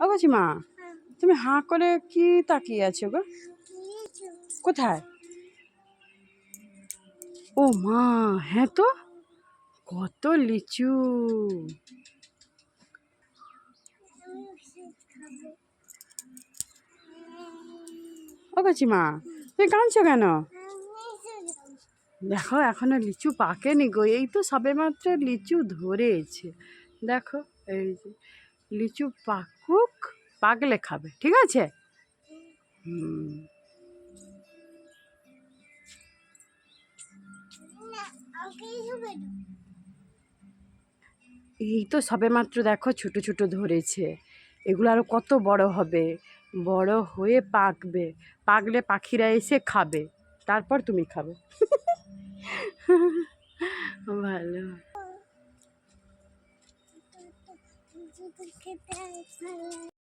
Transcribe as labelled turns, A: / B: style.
A: ও মা তুমি হাঁ করে কি তাকিয়ে আছো গো? কোথায়? ও মা হ্যাঁ তো, কত লিচু। ও মা তুমি কাঁদছো কেন? দেখো, এখনও লিচু পাকেনি গো, এই তো সবে মাত্র লিচু ধরেছে। দেখো, এই যে। লিচু পাকুক, পাকলে খাবে, ঠিক আছে? এই তো সবে মাত্র দেখো ছোট ছোট ধরেছে। এগুলো আরও কত বড় হবে। বড় হয়ে পাকবে। পাকলে পাখিরা এসে খাবে। তারপর তুমি খাবে। ভালো।
B: খেতে